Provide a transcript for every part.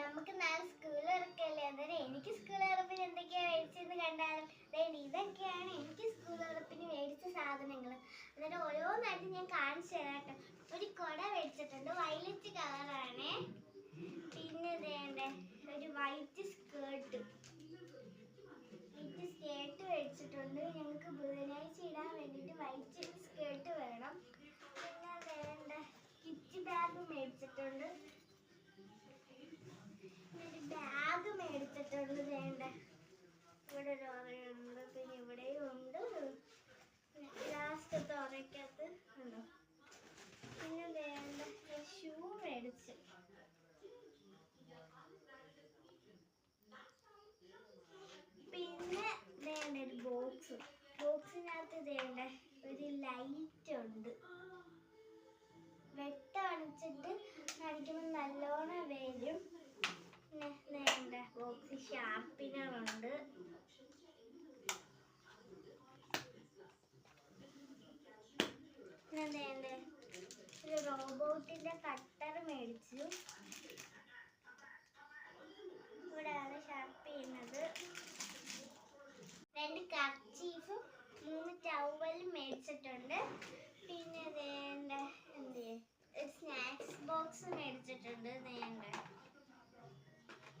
നമുക്ക് നാളെ സ്കൂൾ തുറക്കല്ലേ? അന്നേരം എനിക്ക് സ്കൂൾ തുറപ്പിന് എന്തൊക്കെയാ മേടിച്ചെന്ന് കണ്ടാലും ദേ ഇതൊക്കെയാണ് എനിക്ക് സ്കൂൾ തുറപ്പിന് മേടിച്ച സാധനങ്ങൾ അന്നേരം ഓരോന്നായിട്ട് ഞാൻ കാണിച്ചു തരാം ഒരു കുട മേടിച്ചിട്ടുണ്ട്. വയലറ്റ് കളറാണ് പിന്നെ വേണ്ട ഒരു വൈറ്റ് സ്കേർട്ട് വൈറ്റ് സ്കേർട്ട് മേടിച്ചിട്ടുണ്ട്. ഞങ്ങൾക്ക് ബുധനാഴ്ച ഇടാൻ വേണ്ടിട്ട് വൈറ്റ് സ്കേർട്ട് വേണം. പിന്നെ വേണ്ട കിറ്റ് ബാഗ് മേടിച്ചിട്ടുണ്ട്. ഒരു ബാഗ് മേടിച്ചിട്ടുണ്ട് വേണ്ട. ഇവിടെ ഒരു ഓറയുണ്ട് പിന്നെ ഇവിടെയും ഉണ്ട്. ലാസ്റ്റ് തുറക്കകത്ത് ഉണ്ടോ? പിന്നെ വേണ്ട. ഷൂ മേടിച്ച്. പിന്നെ വേണ്ട ഒരു ബോക്സ് ബോക്സിനകത്ത് വേണ്ട. ഒരു ലൈറ്റ് ഉണ്ട്. വെട്ട അണിച്ചിട്ട് കാണിക്കുമ്പോൾ നല്ലോണം വരും പിന്നെ വേണ്ട ബോക്സ് ഷാർപ്പിനർ ഉണ്ട് പിന്നെ വേണ്ട ഒരു റോബോട്ടിന്റെ കട്ടർ മേടിച്ചു. ഇവിടെയാണ് ഷാർപ്പ് ചെയ്യുന്നത് രണ്ട് കർച്ചീഫും മൂന്ന് ടവലും മേടിച്ചിട്ടുണ്ട് പിന്നെ വേണ്ട എന്ത് ഒരു സ്നാക്സ് ബോക്സ് മേടിച്ചിട്ടുണ്ട് വേണ്ട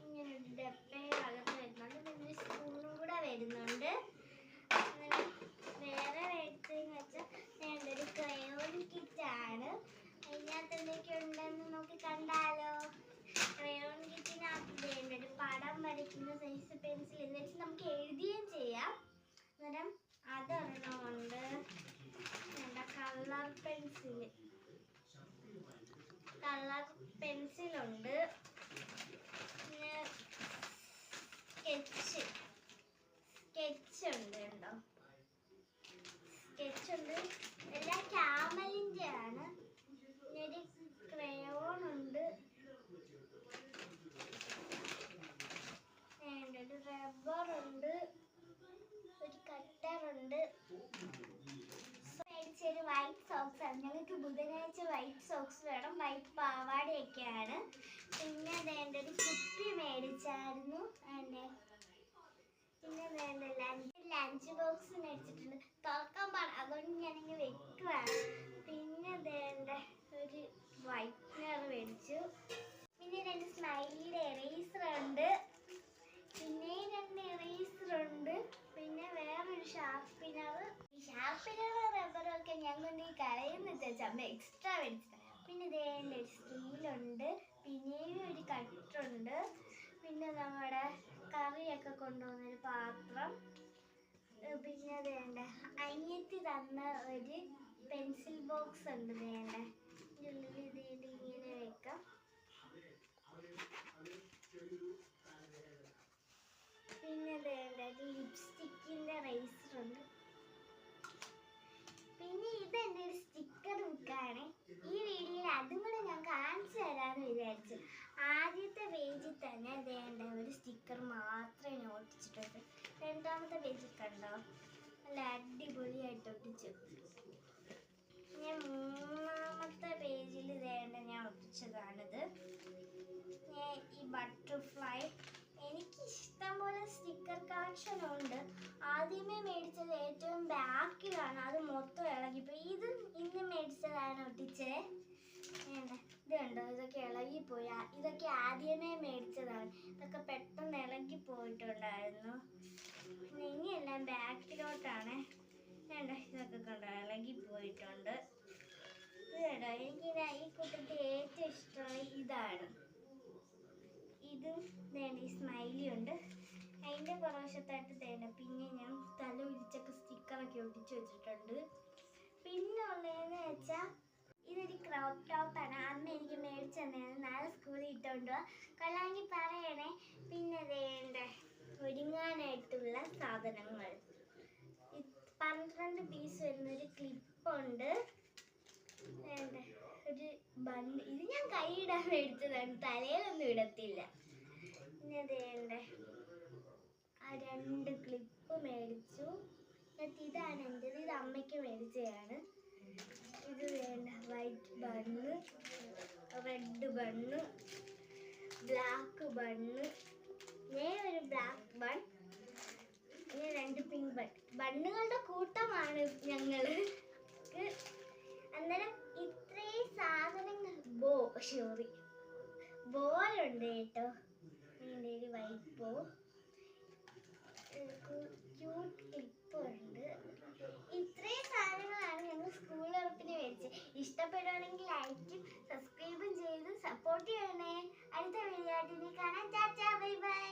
ഇങ്ങനെ ഒരു ഡപ്പയുടെ അകത്ത് വരുന്നുണ്ട് പിന്നെ ഒരു സ്പൂണും കൂടെ വരുന്നുണ്ട് അങ്ങനെ വേറെ മേടിച്ചതെന്ന് വെച്ചാൽ വേണ്ട ഒരു ക്രയോൺ കിറ്റാണ് എന്തൊക്കെ ഉണ്ടെന്ന് നോക്കി കണ്ടാലോ? ക്രയോൺ കിറ്റിനകത്ത് വേണ്ട ഒരു പടം വരയ്ക്കുന്ന സൈസ് പെൻസിൽ എന്ന് വെച്ചാൽ നമുക്ക് എഴുതുകയും ചെയ്യാം. അന്നേരം അതൊരെണ്ണമുണ്ട്. വേണ്ട കളർ പെൻസിൽ കളർ പെൻസിലുണ്ട് പിന്നെ സ്കെച്ച് സ്കെച്ച് ഉണ്ട് കേട്ടോ സ്കെച്ച് ഉണ്ട് എല്ലാം ക്യാമലിന്റെ ആണ് പിന്നെ ഒരു ക്രയോൺ ഉണ്ട് വേണ്ട ഒരു റബ്ബർ ഉണ്ട് ഒരു കട്ടർ ഉണ്ട് മേടിച്ചൊരു വൈറ്റ് സോക്സ് ആണ് ഞങ്ങൾക്ക് ബുധനാഴ്ച വൈറ്റ് സോക്സ് വേണം. വൈറ്റ് പാവാടയൊക്കെയാണ്. പിന്നെ വേണ്ട ഒരു കുപ്പി മേടിച്ചായിരുന്നു. എന്നെ പിന്നെ വേണ്ട ലഞ്ച് ലഞ്ച് ബോക്സ് മേടിച്ചിട്ടുണ്ട്. തുറക്കാൻ പാട അതുകൊണ്ട് ഞാനിങ്ങ് വെക്കുവാണ്. പിന്നെ വേണ്ട ഒരു വൈറ്റ്നർ മേടിച്ചു പിന്നെ രണ്ട് സ്മൈലിയുടെ എറേസർ ഉണ്ട് പിന്നെ രണ്ട് എറേസർ ഉണ്ട് പിന്നെ വേറൊരു ഷാർപ്പിനർ ഈ ഷാർപ്പിനർ റബ്ബറും ഒക്കെ ഞാൻ കൊണ്ട് ഈ ചമ്മ എക്സ്ട്രാ മേടിച്ചത് പിന്നെ ഇതേ ഒരു സ്റ്റീലുണ്ട് പിന്നെയും ഒരു കട്ടുണ്ട് പിന്നെ നമ്മുടെ കറിയൊക്കെ കൊണ്ടുപോകുന്നൊരു പാത്രം. പിന്നെ വേണ്ട അനിയത്തി തന്ന ഒരു പെൻസിൽ ബോക്സ് ഉണ്ട് വേണ്ട ഉള്ളിൽ ഇത് ഇത് ഇങ്ങനെ വെക്കാം. പിന്നെ വേണ്ട ലിപ്സ്റ്റിക്കിന്റെ റേസറുണ്ട് പിന്നെ ഇതെന്റെ ഒരു ഒരു സ്റ്റിക്കർ ബുക്കാണ് ഈ വീഡിയോയിൽ അതും കൂടെ ഞാൻ കാണിച്ചു തരാമെന്ന് വിചാരിച്ചു. ആദ്യത്തെ പേജിൽ തന്നെ ദേണ്ട ഒരു സ്റ്റിക്കർ മാത്രമേ ഞാൻ ഒട്ടിച്ചിട്ടുണ്ട് രണ്ടാമത്തെ പേജിൽ കണ്ടോ? ആദ്യമേ മേടിച്ചത് ഏറ്റവും ബാക്കിലാണ്. അത് മൊത്തം ഇളകിപ്പോയി. ഇത് ഇന്ന് മേടിച്ചതാണ് ഒട്ടിച്ചേ വേണ്ട. ഇത് കണ്ടോ? ഇതൊക്കെ ഇളകിപ്പോയി. ഇതൊക്കെ ആദ്യമേ മേടിച്ചതാണ്. ഇതൊക്കെ പെട്ടെന്ന് ഇളകി പോയിട്ടുണ്ടായിരുന്നു ഇനിയെല്ലാം ബാക്കിലോട്ടാണ്. വേണ്ട ഇതൊക്കെ കണ്ടോ? ഇളകി പോയിട്ടുണ്ട് ഇത് കേട്ടോ എനിക്ക് ഈ കൂട്ടത്തിൽ ഏറ്റവും ഇഷ്ടമുള്ള ഇതാണ്. ഇതും വേണ്ട ഈ സ്മൈലി ഉണ്ട്. അതിന്റെ പുറവശത്തായിട്ട് തേന പിന്നെ ഞാൻ തല ഉരിച്ചൊക്കെ സ്റ്റിക്കറൊക്കെ ഒട്ടിച്ചു വെച്ചിട്ടുണ്ട്. പിന്നെ ഉള്ളതെന്ന് വെച്ചാൽ ഇതൊരു ക്രോപ്പ് ടോപ്പാണ് അന്ന് എനിക്ക് മേടിച്ചു തന്നെയാണ് നാളെ സ്കൂളിൽ ഇട്ടുകൊണ്ട് കൊള്ളാമെങ്കിൽ പറയണേ പിന്നെ വേണ്ട ഒരുങ്ങാനായിട്ടുള്ള സാധനങ്ങൾ. പന്ത്രണ്ട് പീസ് വരുന്നൊരു ക്ലിപ്പുണ്ട് വേണ്ട ഒരു ബണ്ട് ഇത് ഞാൻ കൈയിടാൻ മേടിച്ചതാണ്. തലയിലൊന്നും ഇടത്തില്ല. പിന്നെ വേണ്ട രണ്ട് ക്ലിപ്പ് മേടിച്ചു. ഇതാണ് എന്റെത് ഇത് അമ്മയ്ക്ക് മേടിച്ചതാണ്. ഇത് വേണ്ട white bun red bun black bun ഞാൻ ഒരു ബ്ലാക്ക് ബൺ പിന്നെ രണ്ട് പിങ്ക് ബൺ ബണ്ണുകളുടെ കൂട്ടമാണ് ഞങ്ങൾ അന്നേരം ഇത്രയും സാധനങ്ങൾ ബോ സോറി ബോളുണ്ട് കേട്ടോ. എന്റെ ഒരു വൈറ്റ് ബോ ക്യൂട്ട് ക്ലിപ്പ് ഉണ്ട്. ഇത്രയും സാധനങ്ങളാണ് ഞങ്ങൾ സ്കൂൾ ഉറപ്പിന് മേടിച്ചത്. ഇഷ്ടപ്പെടുവാണെങ്കിൽ ലൈക്കും സബ്സ്ക്രൈബും ചെയ്ത് സപ്പോർട്ട് ചെയ്യണേ. അടുത്ത വീഡിയോ കാണാൻ ചാച്ചാ ബൈ ബൈ